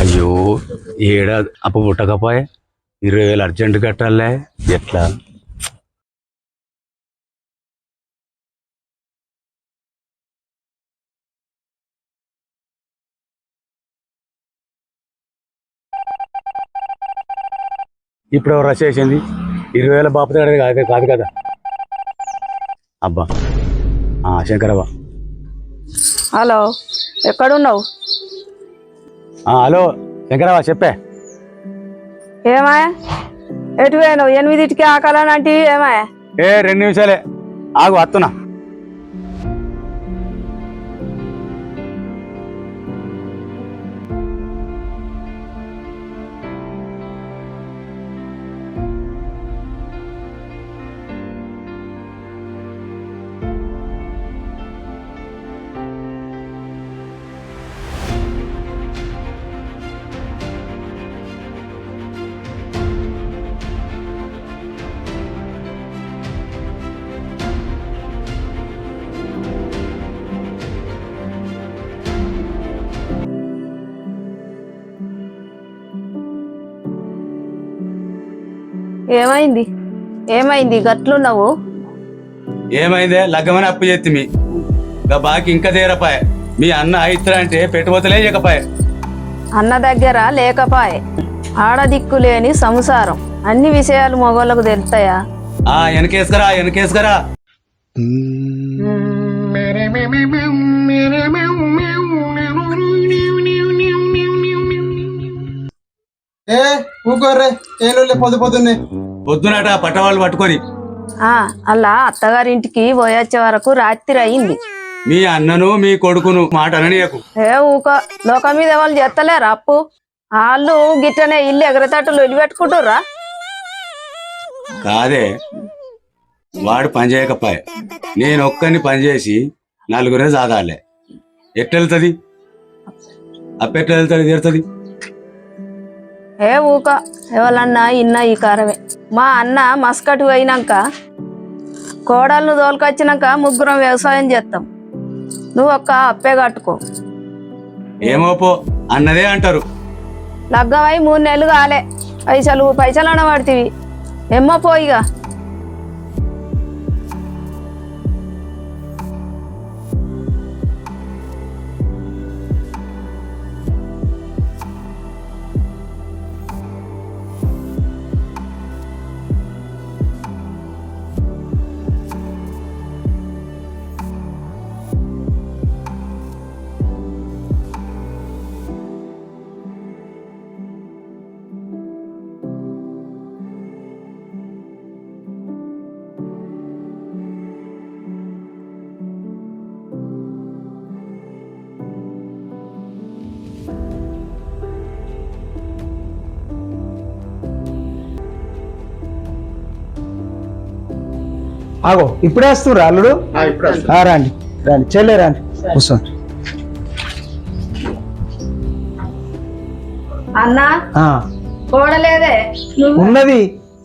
అయ్యో ఏడా అప్పు పుట్టకపోయే? ఇరవై వేలు అర్జెంట్ కట్టాలే. ఎట్లా? ఇప్పుడు ఎవరు రచేసింది చేసింది? ఇరవై వేల బాపు కాదు కాదు- కాదు కదా? అబ్బా. ఆ, శంకరవ్వ. హలో ఎక్కడున్నావు? హలో శంకరవ్వ చెప్పే. ఏమాయా ఎటు పోయినావు? ఎనిమిదింటికి ఆకలని అంటే ఏమాయా ఏ రెండు నిమిషాలే. ఆగు వస్తున్నా. ఏమైంది? ఏమైంది? గట్లున్నావు? ఏమైందే? లగ్గమని అప్పు చేతి మీ. గా బాకి ఇంకా తీరపాయ. మీ అన్న అయిత్రా అంటే పెట్టుబోతలే ఇకపాయ అన్న దగ్గర లేకపాయే. ఆడ దిక్కు లేని సంసారం. అన్ని విషయాలు మగోళ్ళకు తెలుస్తాయా ఆ వెనకేసుకరా వెనకేసుకరా ఏ ఊకోర్రే ఏళ్ళు పొద్దు పొద్దున్నే. పొద్దునట పట్టవాళ్ళు పట్టుకొని ఆ అలా అత్తగారింటికి పోయొచ్చే వరకు రాత్రి అయింది. మీ అన్నను మీ కొడుకును మాట అననీయకు. ఏ ఊక లోకం మీద వాళ్ళు చేస్తలేరా అప్పు? వాళ్ళు గిట్టనే ఇల్లు ఎగరతట్టులు వదిలిపెట్టుకుంటుర్రా? కాదే వాడు పని చేయకపాయ. నేను ఒక్కరిని పని చేసి నలుగురే సాదాలే. ఎట్టెళ్తుంది? అప్పెట్లా వెళ్తుంది? తీరుతుంది? ఏ ఊక? ఎవరన్నా ఇన్న ఈ కారమే. మా అన్న మస్కట్ పోయినాక కోడలను తోలుకొచ్చినాక ముగ్గురం వ్యవసాయం చేస్తాం నువ్వు ఒక్క అప్పే కట్టుకో. ఏమో పో అన్నదే అంటారు. లగ్గమై మూడు నెలలు కాలే. పైసలు పైసలు అనబడితివి ఎమ్మో పోయిగా ఆగో ఇప్పుడే వస్తున్నారు అల్లుడు? ఆ, రండి రండి చెల్లె రండి. కూర్చోండి. అన్నా? ఆ, కోడలేదే ఉన్నది.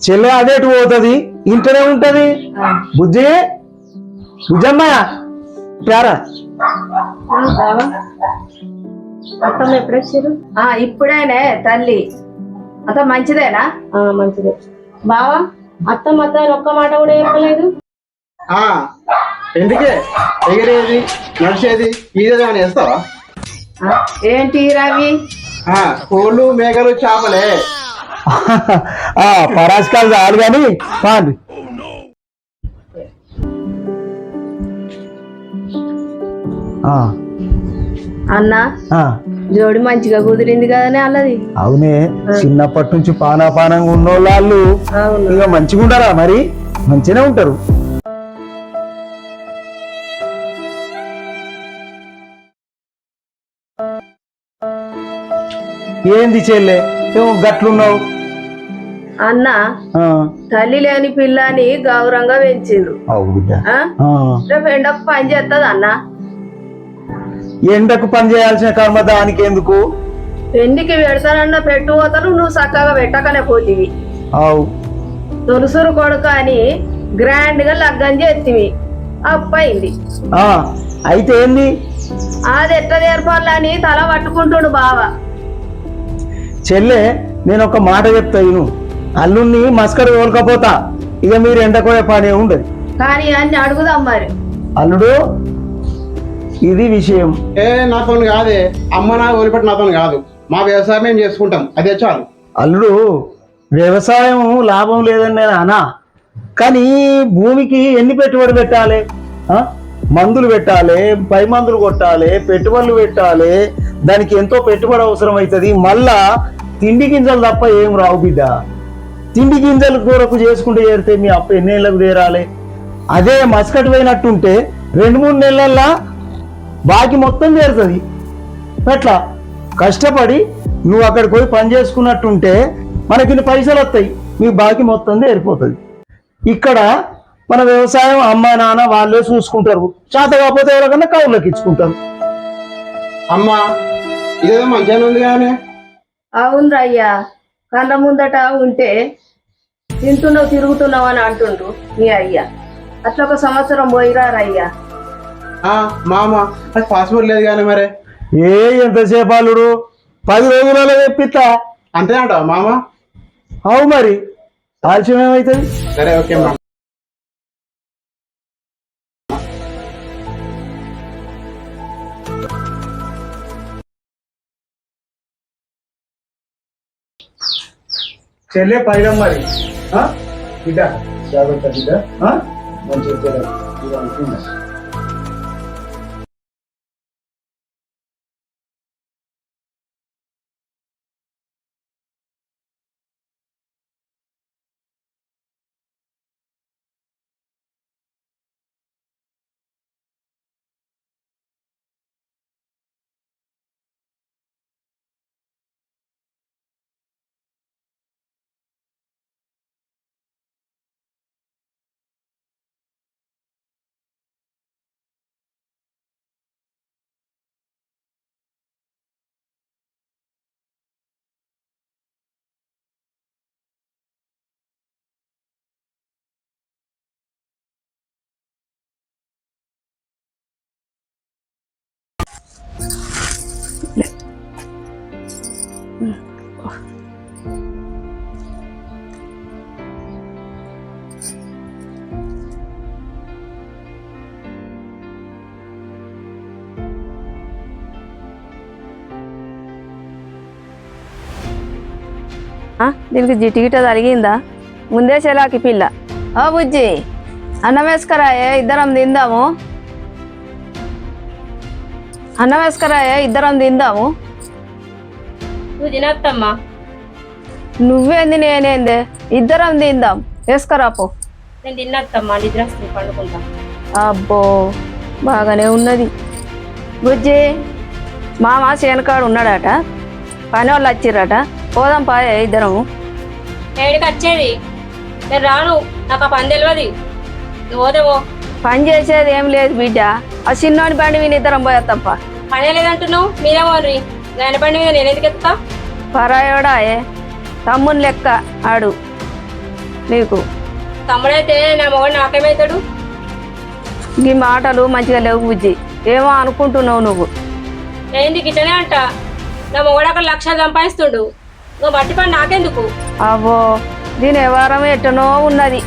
చెల్లె అదేటు పోతుంది ఇంటనే ఉంటది. బుజ్జి బుజ్జమ్మ ప్యారా అత్తమ్మ ఎప్పుడు వచ్చారు? ఇప్పుడేనే తల్లి. అంత మంచిదేనా? మంచిదే. బావా అత్తమ్మ అత్త ఒక్క మాట కూడా చెప్పలేదు. ఎందుకే? ఎగిరేది? నడిచేది? ఈదేమని వేస్తావా ఆ, ఏంటి రవి? ఆ, కోళ్ళు మేకలు చేపలే. ఆ, పరాజకాలు చాలు కానీ పాండి ఆ, అన్నా ఆ, జోడి మంచిగా కుదిరింది కదనే అల్లది. అవునే చిన్నప్పటి నుంచి పానాపానంగా ఉన్నోళ్ళు ఇక మంచిగా ఉంటారా మరి? మంచిగానే ఉంటారు. ఏంది చెల్లె? ఏమో గట్లున్నావు. అన్న తల్లి లేని పిల్లని గౌరవంగా పెంచిండు రేపు ఎండకు పని చేస్తుంది అన్న? ఎండకు పని చేయాల్సిన కర్మ దానికి ఎందుకు పెండికి పెడతానన్న పెట్టుపోతలు నువ్వు చక్కగా పెట్టకనే పోతివి. తొలుసురు కొడుకు అని గ్రాండ్గా లగ్గం చేతివి అప్పయింది. అయితే ఏంది? అది ఎట్ట నేర్పాలని తల పట్టుకుంటుండు బావ. చెల్లె నేను ఒక మాట చెప్తా ఇను అల్లుణ్ణి మస్కర్ తోలుకపోతా ఇక మీరు ఎండకోయే పని ఉండదు కానీ అన్ని అడుగుదాం మరి. అల్లుడు ఇది విషయం. ఏ నాతో కాదే. అమ్మ నా వదిలిపెట్టి నాతో కాదు. మా వ్యవసాయం మేము చేసుకుంటాం. అదే చాలు. అల్లుడు వ్యవసాయం లాభం లేదని నేను అనా. కానీ భూమికి ఎన్ని పెట్టుబడి పెట్టాలి? ఆ? మందులు పెట్టాలి పై మందులు కొట్టాలి పెట్టుబడులు పెట్టాలి దానికి ఎంతో పెట్టుబడి అవసరం అవుతుంది. మళ్ళా తిండి గింజలు తప్ప ఏం రావు బిడ్డ. తిండి గింజలు కూరకు చేసుకుంటూ చేరితే మీ అప్పు ఎన్నేళ్ళకు తీరాలి? అదే మస్కట్ పోయినట్టుంటే రెండు మూడు నెలల్లో బాకీ మొత్తం చేరుతుంది ఎట్లా? కష్టపడి నువ్వు అక్కడికి పోయి పని చేసుకున్నట్టుంటే మనకి ఇన్ని పైసలు వస్తాయి. మీ బాకీ మొత్తం చేరిపోతుంది ఇక్కడ మన వ్యవసాయం అమ్మ నాన్న వాళ్ళే చూసుకుంటారు. చేత కాకపోతే ఎవరికన్నా కౌళ్ళకి ఇచ్చుకుంటారు. అమ్మ ఇదేదో మంచిగానే ఉంది కానీ అవునరా అయ్యా కళ్ళ ముందట ఉంటే తింటున్నావు తిరుగుతున్నావు అని అంటుండ్రు మీ అయ్యా. అట్లా ఒక సంవత్సరం పోయిరారా అయ్యా ఆ, మామ అది పాస్పోర్ట్ లేదు కానీ మరి. ఏ ఎంతసేపు అల్లుడు? పది రోజులలో తెప్పిస్తా అంతే అంటావా మామ? అవు మరి. ఆలస్యం ఏమవుతుంది సరే ఓకే మామ. చెల్లె పైరం మరి. బిడ్డ జాగ్రత్త బిడ్డ. ఆ? మంచిగా దీనికి జిటిగిట తలిగిందా ముందే చెలాకి పిల్ల. ఓ బుజ్జి అన్నం వేసుకరాయే ఇద్దరం తిందాము. అన్నం వేసుకరాయే ఇద్దరం తిందాము. నువ్వు తినత్తమ్మా నువ్వేంది నేనేందే? ఇద్దరం తిందాం. వేసుకరాపో నేను తిన్నత్తమ్మా నిద్ర వస్తుంది పండుకుంటా. అబ్బో బాగానే ఉన్నది. బుజ్జి మామ చేనకాడు ఉన్నాడట. పని వాళ్ళు వచ్చిర్రట. పోదాం పాయే ఇద్దరము ఏడికి వచ్చేది? నేను రాను నాకు ఆ పని తెలియదు నువ్వు పని చేసేది ఏం లేదు బిడ్డ. ఆ చిన్నోని బండి మీద ఇద్దరం పోయేస్తాంపా పనే లేదంటున్నావు మీరే పోన్రి దాని బండి మీద నేను ఎందుకు ఎత్తుతా పరాయోడాయే తమ్ముని లెక్క ఆడు నీకు. తమ్ముడైతే నా మొగడు నాకేమవుతాడు ఈ మాటలు మంచిగా లేవు బుజ్జి. ఏమో అనుకుంటున్నావు నువ్వు. ఏంది గిట్టనే అంట? నా మొగడు అక్కడ లక్ష సంపాదిస్తుండు. నువ్వు మట్టి పని నాకెందుకు? అవ్వో దీని వ్యవహారం ఎట్టనో ఉన్నది.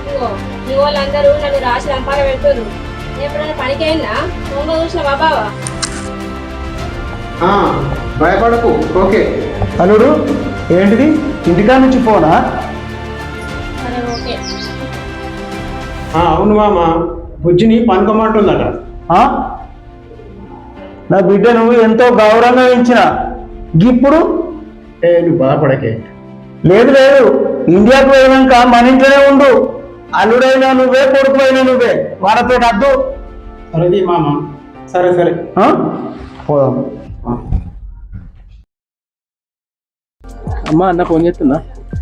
ఇదిగో, నీ వాళ్ళందరూ నన్ను రాసి రంపాన పెడుతున్నారు నేను ఎప్పుడైనా పనికి అయినా దొంగ చూసిన బాబావా? భయపడకు. ఓకే. అల్లుడు ఏంటిది? ఇంటికా నుంచి ఫోనా? సరే ఓకే. ఆ, అవును మామ. బుజ్జిని పనుకోమంటుందట. ఆ? నా బిడ్డను ఎంతో గౌరవంగా పెంచిన. ఇప్పుడు ఏ నువ్వు బాధపడకే. లేదు లేదు. ఇండియాకు పోయినాక మన ఇంట్లోనే ఉండు. అల్లుడైనా నువ్వే కొడుకు అయినా నువ్వే. వాళ్ళతో అద్దు. సరేది మామ. సరే సరే. ఆ? పోదాం. అమ్మా అన్న ఫోన్ చేస్తున్నా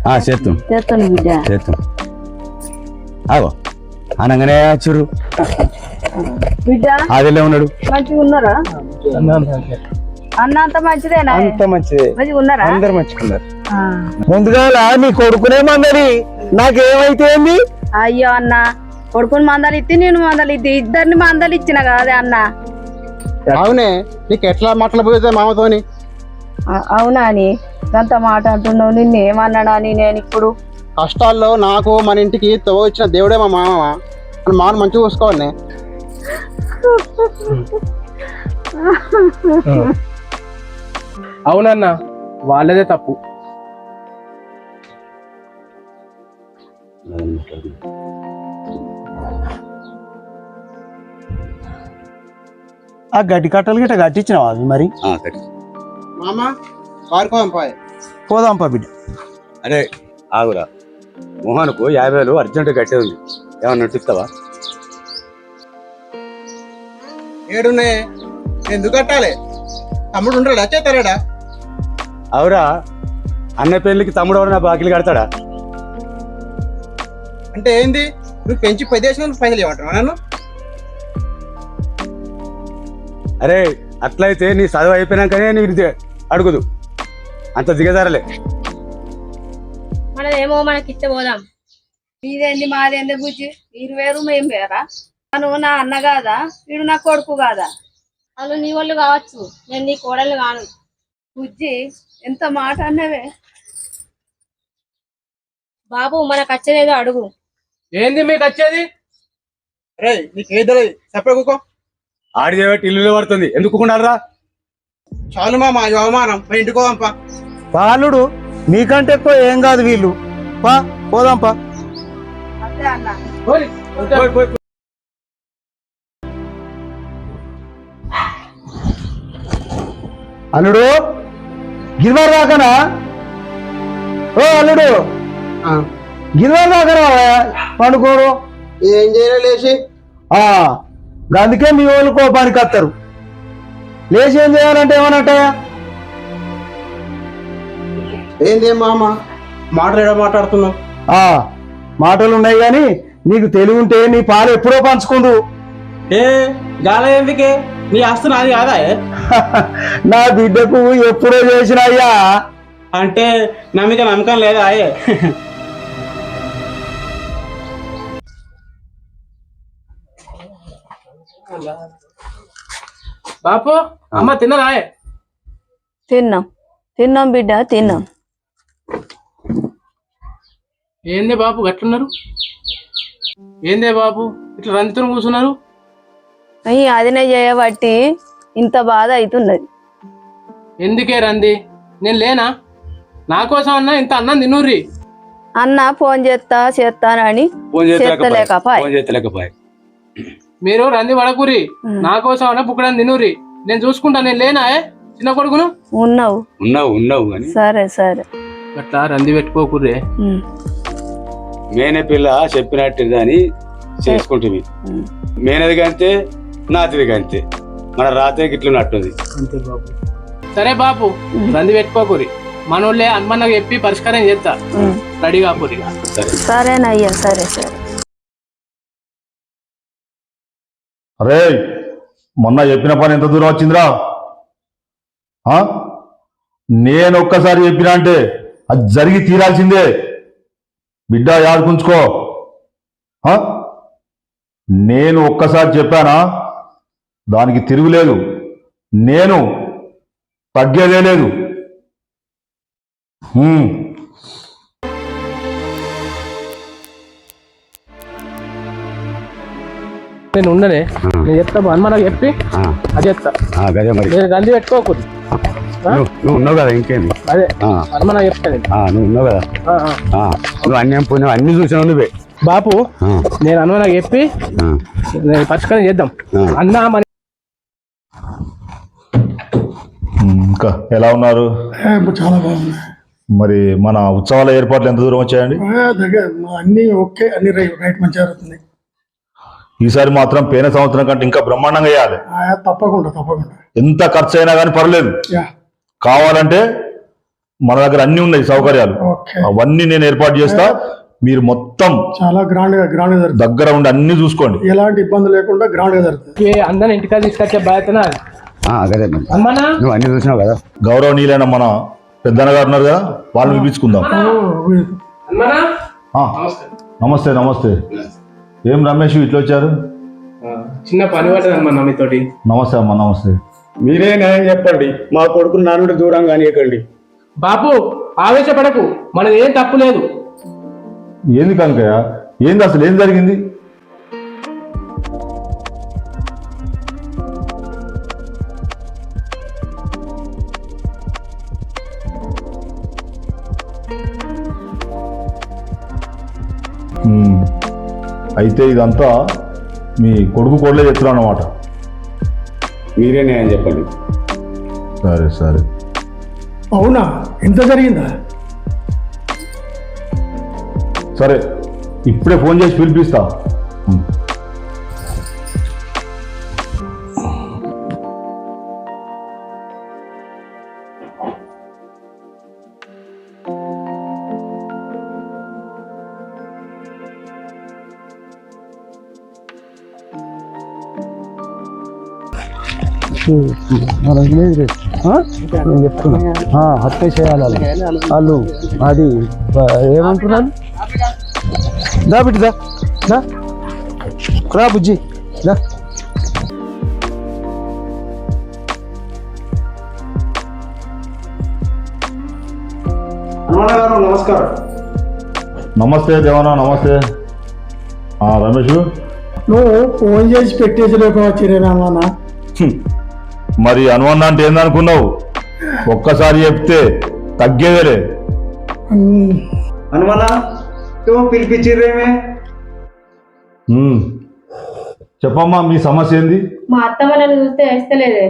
ఆ, చేస్తాం చేస్తాను బిడ్డ. చేస్తాం ఆగో. అనగానే చూరు బిడ్డ. ఆదిలో ఉన్నాడు? మంచిగా ఉన్నారా? అన్నా అంత. మంచిదేనా? అంత మంచిదే. మంచిగా ఉన్నారా? అందరు మంచుకున్నారు ఆ. ముందుగా నీ కొడుకునే మందరి నాకేమైతే ఏంది? అయ్యో అన్న కొడుకుని మందలు ఇత్తి నేను మందలు ఇత్తి ఇద్దరిని మందలు ఇచ్చిన కాదే అన్న. అవునే నీకు ఎట్లా మాట్లాడబోతే మామతోని? అవునా అని అంత మాట అంటున్నావు నిన్ను ఏమన్నాడా అని నేను ఇప్పుడు? కష్టాల్లో నాకు మన ఇంటికి తవ్వ ఇచ్చిన దేవుడే మా మామ మన మామను మంచిగా చూసుకోవాలి అవునన్నా వాళ్ళదే తప్పు. ఆ గడ్డి కట్టలు గిట్ట కట్టించినావా అవి మరి. మామ? పాయ్. పోదాం పా బిడ్డ. అరే ఆగురా. మోహన్కు యాభై వేలు అర్జెంట్ కట్టే ఉంది. ఏమన్నా నటిస్తావా ఏడున్నాయి? ఎందుకు కట్టాలి? తమ్ముడు ఉండడా? చేస్తారాడా అవురా. అన్న పెళ్ళికి తమ్ముడు ఎవరైనా బాకీలు కడతాడా? అంటే ఏంది? నువ్వు పెంచి పదేసిన పైసలు ఇవ్వటం నన్ను? అరే అట్లయితే నీ చదువు అయిపోయినాకనే నీకు ఇది అడుగుదు. అంత దిగజారలే. మనదేమో మనకి ఇస్తే పోదాం. మీదేంది మాదేంది బుజ్జి? మీరు వేరు మేము వేరా నువ్వు నా అన్న కాదా? వీడు నా కొడుకు కాదా? వాళ్ళు నీ వాళ్ళు కావచ్చు. నేను నీ కోడలు కాను. బుజ్జి ఎంత మాట అన్నవే? బాబు మనకు వచ్చేదేదో అడుగు. ఏంది మీకు వచ్చేది రే నీకు ఏదో సపరేట్ కూకో ఆడి చేయబట్టి ఇల్లు పడుతుంది. ఎందుకు రా చాలు మామ ఈ అవమానం. మరి ఇంటికి పోదాంపా పాలుడు మీకంటే ఎక్కువ ఏం కాదు వీళ్ళు. పా పోదాం పా. అంతే అన్న పోరి. అల్లుడు గిరివారు దాకానా? ఓ అల్లుడు. గిరివారు దాకానా పండుకోరు ఏం చేయలే లేచి. ఆ, అందుకే మీ వాళ్ళు కోపానికి వస్తారు. లేచి ఏం చేయాలంటే ఏమన్నట్టయా ఏంది మామ? మాటలు ఏడా మాట్లాడుతున్నావు? ఆ, మాటలు ఉన్నాయి కానీ నీకు తెలివి ఉంటే నీ పాలు ఎప్పుడో పంచుకుందు. ఏ గాల ఎందుకే? నీ ఆస్తి నాది కాదా? నా బిడ్డకు ఎప్పుడో చేసిన అయ్యా. అంటే నా మీద నమ్మకం లేదా ఏ? బాపు అమ్మ తిన్నరా? తిన్నాం. తిన్నాం బిడ్డ తిన్నాం. ఏందే బాపు గట్లున్నారు? ఏందే బాపు ఇట్లా రందితో కూర్చున్నారు? ఈ అదినే చేయబట్టి ఇంత బాధ అవుతున్నది ఎందుకే రంది? నేను లేనా? నా కోసం అన్నా ఇంత అన్నం తిన్నూర్రి. అన్న ఫోన్ చేస్తా చేస్తానని ఫోన్ చేస్తలేకపాయ్. మీరు రంది వడకూరి. నా కోసం అన్న పుక్కడని తిన్నూరి నేను చూసుకుంటా నేను లేనా? చిన్న కొడుకును? ఉన్నావు. ఉన్నావు ఉన్నావు కానీ. సరే సరే. అట్లా రంది పెట్టుకోకుర్రే. ఉమ్, మేనే పిల్ల చెప్పినట్టు అని చేసుకుంటుంది. మేనది కంటే నాతిది కంటే. మన రాతే గిట్లున్నట్టుంది. అంతే బాపు సరే బాపు రంది పెట్టుకోకురి మనోళ్ళే హనుమన్నకు చెప్పి పరిష్కారం చేస్తా. రెడీ కాపురి సరే. సరేనయ్యా సరే సరే. అరే మొన్న చెప్పిన పని ఎంత దూరం వచ్చిందిరా? నేను ఒక్కసారి చెప్పినా అంటే అది జరిగి తీరాల్సిందే. బిడ్డ యాదుకుంచుకో నేను ఒక్కసారి చెప్పానా? దానికి తిరుగులేదు నేను తగ్గేదే లేదు. నేను ఉండనే. నేను చెప్తా హనుమన్నకు చెప్పి. అది చెప్తా. ఆ, గదే మరి. నేను రంది పెట్టుకోకూడదు నువ్వు ఉన్నావు కదా ఇంకేంది అదే. నువ్వు ఉన్నావు కదా? నువ్వు అన్ని చూసినావు నువ్వే. బాపు నేను హనుమన్నకు చెప్పి పరిష్కారం చేద్దాం. అన్న మన ఇంకా ఎలా ఉన్నారు? చాలా బాగుంది. మరి మన ఉత్సవాల ఏర్పాట్లు ఎంత దూరం వచ్చాయండి? దగ్గర అన్ని ఓకే అన్ని రైట్ రైట్ మంచిగా జరుగుతుంది ఈసారి మాత్రం పోయిన సంవత్సరం కంటే ఇంకా బ్రహ్మాండంగా వేయాలి ఆ, తప్పకుండా తప్పకుండా. ఎంత ఖర్చు అయినా కానీ పర్లేదు. యా. కావాలంటే మన దగ్గర అన్ని ఉన్నాయి సౌకర్యాలు. ఓకే. అవన్నీ నేను ఏర్పాటు చేస్తా. మీరు మొత్తం చాలా గ్రాండ్గా గ్రాండ్గా జరుగుతుంది. దగ్గర ఉండి అన్ని చూసుకోండి. ఎలాంటి ఇబ్బంది లేకుండా గ్రాండ్గా జరుగుతుంది అందరిని ఇంటికాడ తీసుకొచ్చే బాధ్యత అదే నువ్వు అన్ని చూసినావు కదా? గౌరవనీయులైన మన పెద్దన్న గారు ఉన్నారు కదా వాళ్ళు పిలిపించుకుందాం. నమస్తే. నమస్తే. ఏం రమేష్ ఇట్లా వచ్చారు? చిన్న పని మీతోటి. నమస్తే అమ్మా నమస్తే. మీరే న్యాయం చెప్పండి. మా కొడుకు నానుడి దూరం కానియకండి. బాపు ఆవేశపడకు. మనది ఏం తప్పు లేదు. ఏంది కనుకయ్య ఏంది అసలు? ఏం జరిగింది? అయితే ఇదంతా మీ కొడుకు కోడలే చెప్తున్నాను అన్నమాట మీరే న్యాయం చెప్పండి. సరే సరే. అవునా? ఇంత జరిగిందా? సరే ఇప్పుడే ఫోన్ చేసి పిలిపిస్తా. ఉమ్. హత్య చేయాలి వాళ్ళు. వాళ్ళు అది ఏమంటున్నారు దా బిడ్డ దా దా రా బుజ్జి దా నమస్కారం నమస్తే దేవనా నమస్తే ఆ, రమేష్ నువ్వు ఫోన్ చేసి పెట్టేసి చిరేనామా హ్మ్. మరి అనువన్న అంటే ఏందనుకున్నావు? ఒక్కసారి చెప్తే తగ్గేదేలే. నువ్వు పిలిపించిర్రేమే హ్మ్. చెప్పమ్మా మీ సమస్య ఏంది? మా అత్తమ్మ నన్ను చూస్తే వేస్తలేదే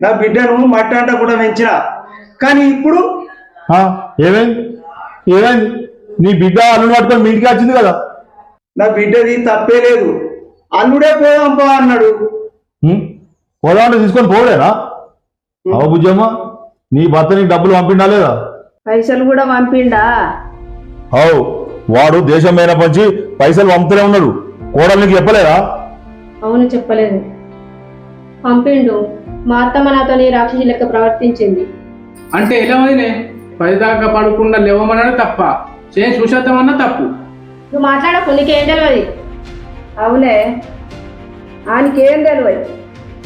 నా బిడ్డను మట్టి అంట కూడా పెంచిన. కానీ ఇప్పుడు? ఆ, ఏమైంది? ఏమైంది? నీ బిడ్డ అల్లుడు పట్టుకొని మీ ఇంటికి వచ్చింది కదా? నా బిడ్డది తప్పే లేదు. అల్లుడే పోదాం పో అన్నాడు? పోదామంటే తీసుకొని పోలేనా అవ బుజ్జమ్మ నీ భర్త నీకు డబ్బులు పంపిండా లేదా? పైసలు కూడా పంపిండా? అవు వాడు దేశం పైన పంచి పైసలు పంపుతూనే ఉన్నాడు. కోడలు నీకు చెప్పలేదా? అవును చెప్పలేదు. పంపిండు. మా అత్తమ్మ నాతో రాక్షసి లెక్క ప్రవర్తించింది. అంటే ఎలా పది దాకా పడకుండా లేవమన్నా తప్ప. చేసి చూసేద్దామన్నా తప్పు. నువ్వు మాట్లాడకు నీకేం తెలియదు అవునే. ఆయనకేం తెలియదు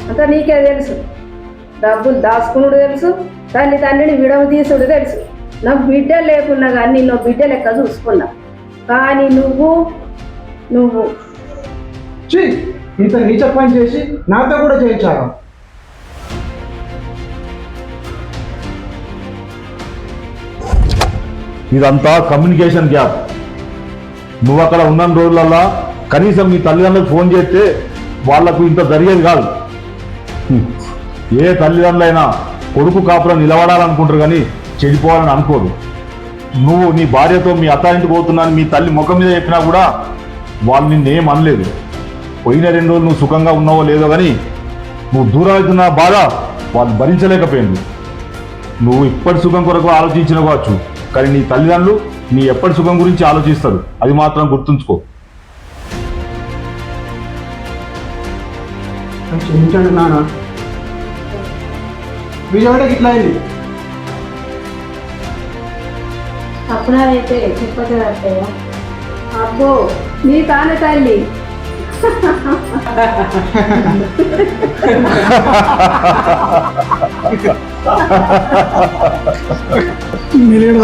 అంతా నీకే తెలుసు. డబ్బులు దాచుకునుడు తెలుసు తల్లి తండ్రిని విడవ తీసుడు తెలుసు. నాకు బిడ్డ లేకున్నా కానీ నిన్ను బిడ్డ లెక్క చూసుకున్నా. కానీ నువ్వు నువ్వు. చీ ఇంత నీచ పని చేసి నాతో కూడా చేయించారు ఇదంతా కమ్యూనికేషన్ గ్యాప్ నువ్వు అక్కడ ఉన్న రోజులల్లా కనీసం మీ తల్లిదండ్రులకు ఫోన్ చేస్తే వాళ్ళకు ఇంత జరిగేది కాదు. ఏ తల్లిదండ్రులైనా కొడుకు కాపులో నిలబడాలనుకుంటారు కానీ చెడిపోవాలని అనుకోరు నువ్వు నీ భార్యతో మీ అత్తారింటికి పోతున్నాను మీ తల్లి ముఖం మీద చెప్పినా కూడా వాళ్ళు నిన్నేం అనలేదు. పోయిన రెండు రోజులు నువ్వు సుఖంగా ఉన్నావో లేదో కానీ నువ్వు దూరం అవుతున్న బాధ వాళ్ళు భరించలేకపోయింది. నువ్వు ఇప్పటి సుఖం కొరకు ఆలోచించిన కావచ్చు కానీ నీ తల్లిదండ్రులు నీ ఎప్పటి సుఖం గురించి ఆలోచిస్తారు. అది మాత్రం గుర్తుంచుకో. క్షమించండి నాన్న. విజయవాడకి ఇట్లా అయింది. తప్పునారైతే చెప్పదు అత్తయ్య అబ్బో నీ తానే తల్లి. మిలియన్